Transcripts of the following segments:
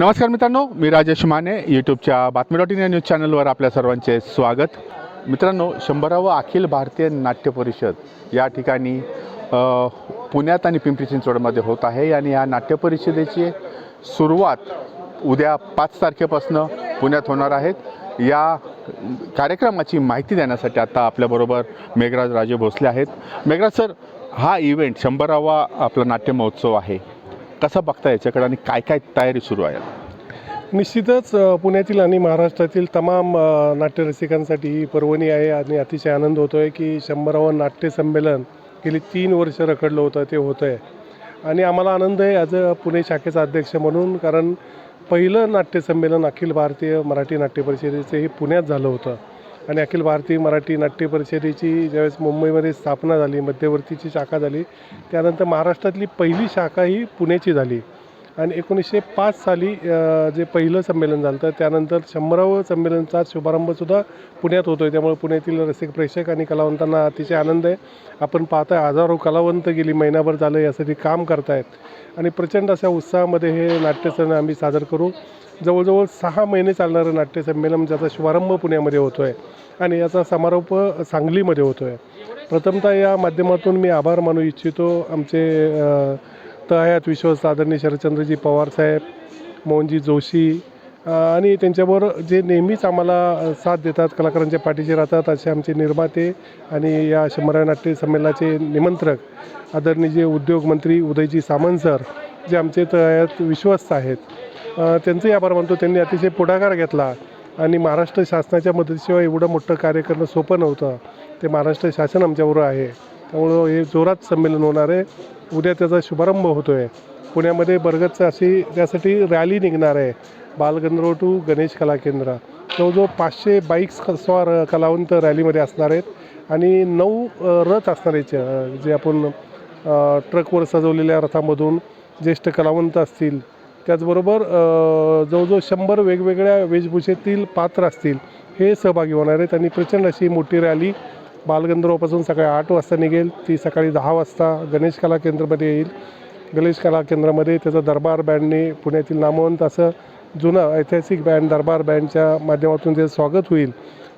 नमस्कार मित्रांनो मी राजेश माने यूट्यूबच्या बातमी डॉट इन या न्यूज चॅनलवर आपल्या सर्वांचे स्वागत. मित्रांनो शंभरावं अखिल भारतीय नाट्य परिषद या ठिकाणी पुण्यात आणि पिंपरी चिंचवडमध्ये होत आहे आणि या नाट्य परिषदेची सुरुवात उद्या पाच तारखेपासून पुण्यात होणार आहेत या कार्यक्रमाची माहिती देण्यासाठी आता आपल्याबरोबर मेघराज राजे भोसले आहेत. मेघराज सर हा इव्हेंट शंभरावा आपला नाट्य महोत्सव आहे. कसा बघता याच्याकडे आणि काय काय तयारी सुरू आहे? निश्चितच पुण्यातील आणि महाराष्ट्रातील तमाम नाट्यरसिकांसाठी ही पर्वणी आहे आणि अतिशय आनंद होतो आहे की शंभरावं नाट्य संमेलन गेली तीन वर्ष रखडलं होतं ते होतं आहे आणि आम्हाला आनंद आहे ॲज अ पुणे शाखेचा अध्यक्ष म्हणून कारण पहिलं नाट्यसंमेलन अखिल भारतीय मराठी नाट्य परिषदेचं हे पुण्यात झालं होतं. आणि अखिल भारतीय मराठी नाट्य परिषदेची ज्यावेळेस मुंबईमध्ये स्थापना झाली मध्यवर्तीची शाखा झाली त्यानंतर महाराष्ट्रातली पहिली शाखा ही पुण्याची झाली. आणि एकोणीसशे पाच साली जे पहिलं संमेलन झालं तर त्यानंतर शंभरावं संमेलनचा शुभारंभसुद्धा पुण्यात होतो आहे त्यामुळे पुण्यातील रसिक प्रेक्षक आणि कलावंतांना अतिशय आनंद आहे. आपण पाहता हजारो कलावंत गेली महिनाभर झालं यासाठी काम करतायत. आणि प्रचंड अशा उत्साहामध्ये हे नाट्यसण आम्ही सादर करू. जवळजवळ सहा महिने चालणारं नाट्य संमेलन ज्याचा शुभारंभ पुण्यामध्ये होतो आहे आणि याचा समारोप सांगलीमध्ये होतो आहे प्रथमतः या माध्यमातून मी आभार मानू इच्छितो आमचे तहयात विश्वस्त आदरणीय शरदचंद्रजी पवार साहेब मोहनजी जोशी आणि त्यांच्याबरोबर जे नेहमीच आम्हाला साथ देतात कलाकारांच्या पाठीशी राहतात असे आमचे निर्माते आणि या शंभरा नाट्य संमेलनाचे निमंत्रक आदरणीय जे उद्योगमंत्री उदयजी सामंत सर जे आमचे तयात विश्वस्त आहेत. त्यांचंही आभार मानतो त्यांनी अतिशय पुढाकार घेतला. आणि महाराष्ट्र शासनाच्या मदतीशिवाय एवढं मोठं कार्य करणं सोपं नव्हतं. ते महाराष्ट्र शासन आमच्याबरोबर आहे. त्यामुळं हे जोरात संमेलन होणार आहे. उद्या त्याचा शुभारंभ होतो आहे पुण्यामध्ये बरगतचं अशी त्यासाठी रॅली निघणार आहे. बालगंधर्व टू गणेश कला केंद्र. जवळजवळ पाचशे बाईक्स स्वार कलावंत रॅलीमध्ये असणार आहेत. आणि नऊ रथ असणार आहेत जे आपण ट्रकवर सजवलेल्या रथामधून ज्येष्ठ कलावंत असतील. त्याचबरोबर जवळजवळ शंभर वेगवेगळ्या वेशभूषेतील पात्र असतील हे सहभागी होणार आहेत. आणि प्रचंड अशी मोठी रॅली बालगंधर्वपासून सकाळी आठ वाजता निघेल. ती सकाळी दहा वाजता गणेश कला केंद्रामध्ये येईल. गणेश कला केंद्रामध्ये त्याचं दरबार बँडने पुण्यातील नामवंत असं जुनं ऐतिहासिक बँड दरबार बँडच्या माध्यमातून त्याचं स्वागत होईल.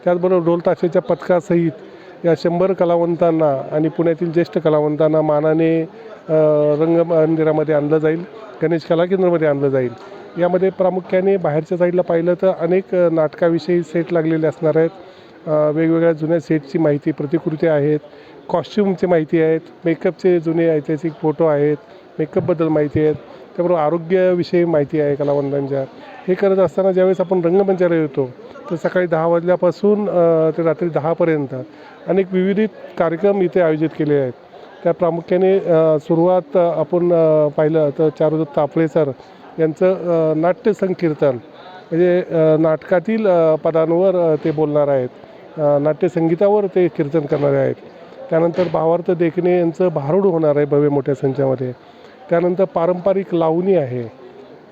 त्याचबरोबर ढोलताशेच्या पथकासहित या शंभर कलावंतांना आणि पुण्यातील ज्येष्ठ कलावंतांना मानाने रंग मंदिरामध्ये आणलं जाईल गणेश कला केंद्रामध्ये आणलं जाईल. यामध्ये प्रामुख्याने बाहेरच्या साईडला पाहिलं तर अनेक नाटकाविषयी सेट लागलेले असणार आहेत. वेगवेगळ्या जुन्या सेटची माहिती प्रतिकृती आहेत कॉस्ट्युमची माहिती आहेत मेकअपचे जुने ऐतिहासिक फोटो आहेत मेकअपबद्दल माहिती आहेत. त्याबरोबर आरोग्याविषयी माहिती आहे कलावंतांच्या. हे करत असताना ज्यावेळेस आपण रंगमंचाला येतो तर सकाळी दहा वाजल्यापासून ते रात्री दहापर्यंत अनेक विविध कार्यक्रम इथे आयोजित केले आहेत. त्या प्रामुख्याने सुरुवात आपण पाहिलं तर चारुदत्त तापळे सर यांचं नाट्य संकीर्तन म्हणजे नाटकातील पदांवर ते बोलणार आहेत. नाट्यसंगीतावर ते कीर्तन करणारे आहेत. त्यानंतर भावार्थ देखणे यांचं भारूड होणार आहे भव्य मोठ्या संख्यामध्ये त्यानंतर पारंपरिक लावणी आहे.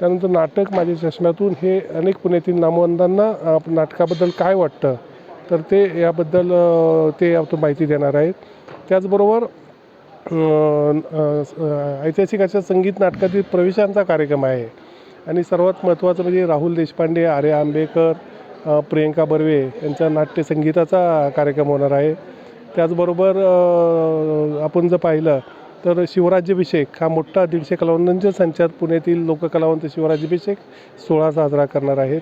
त्यानंतर नाटक माझ्या चष्म्यातून हे अनेक पुण्यातील नामवंतांना नाटकाबद्दल काय वाटतं? तर ते याबद्दल ते यातून माहिती देणार आहेत. त्याचबरोबर ऐतिहासिक अशा संगीत नाटकातील प्रवेशांचा कार्यक्रम आहे. आणि सर्वात महत्त्वाचं म्हणजे राहुल देशपांडे आर्या आंबेकर प्रियंका बर्वे यांचा नाट्यसंगीताचा कार्यक्रम होणार आहे. त्याचबरोबर आपण जर पाहिलं तर शिवराज्याभिषेक हा मोठा दीडशे कलावंतांच्या संचात पुण्यातील लोककलावंत शिवराज्याभिषेक सोहळा साजरा करणार आहेत.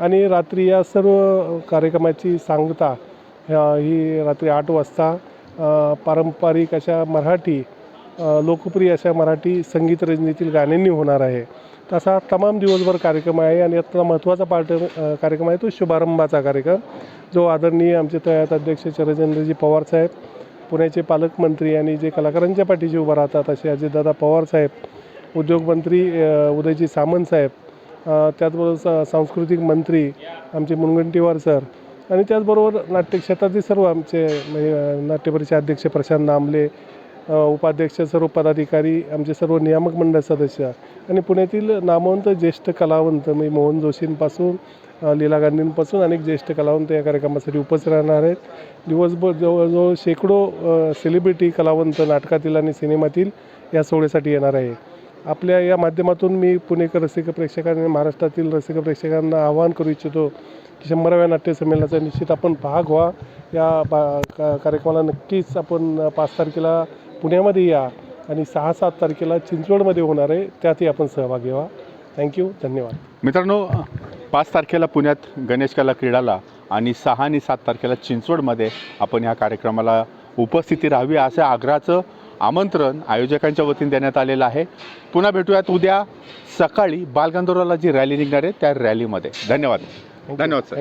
आणि रात्री या सर्व कार्यक्रमाची सांगता ह्या- ही रात्री आठ वाजता पारंपरिक अशा मराठी लोकप्रिय अशा मराठी संगीत रजनीतील गाण्यांनी होणार आहे. तसा तमाम दिवसभर कार्यक्रम आहे आणि यातला महत्त्वाचा पार्ट कार्यक्रम आहे तो शुभारंभाचा कार्यक्रम जो आदरणीय आमचे तयात अध्यक्ष शरदचंद्रजी पवार साहेब पुण्याचे पालकमंत्री आणि जे कलाकारांच्या पाठीशी उभं राहतात असे अजितदादा पवार साहेब उद्योगमंत्री उदयजी सामंत साहेब त्याचबरोबर स सांस्कृतिक मंत्री आमचे मुनगंटीवार सर आणि त्याचबरोबर नाट्यक्षेत्रातील सर्व आमचे म्हणजे, नाट्यपरिषद अध्यक्ष प्रशांत नामले उपाध्यक्ष सर्व पदाधिकारी आमचे सर्व नियामक मंडळ सदस्य आणि पुण्यातील नामवंत ज्येष्ठ कलावंत म्हणजे मोहन जोशींपासून लीला गांधींपासून अनेक ज्येष्ठ कलावंत या कार्यक्रमासाठी उपस्थित राहणार आहेत. दिवसभर जवळजवळ शेकडो सेलिब्रिटी कलावंत नाटकातील आणि सिनेमातील या सोहळ्यासाठी येणार आहे. आपल्या या माध्यमातून मी पुणेकर रसिक प्रेक्षकांनी महाराष्ट्रातील रसिक प्रेक्षकांना आवाहन करू इच्छितो की शंभराव्या नाट्यसंमेलनाचा निश्चित आपण भाग व्हा. या बा का कार्यक्रमाला नक्कीच आपण पाच तारखेला पुण्यामध्ये या आणि सहा सात तारखेला चिंचवडमध्ये होणार आहे. त्यातही आपण सहभागी व्हा. थँक्यू धन्यवाद. मित्रांनो पाच तारखेला पुण्यात गणेश कला क्रीडाला आणि सहा आणि सात तारखेला चिंचवडमध्ये आपण या कार्यक्रमाला उपस्थिती राहावी असं आग्रहाचं आमंत्रण आयोजकांच्या वतीने देण्यात आलेलं आहे. पुन्हा भेटूयात उद्या सकाळी बालगंधर्वाला जी रॅली निघणार आहे त्या रॅलीमध्ये. धन्यवाद. धन्यवाद सर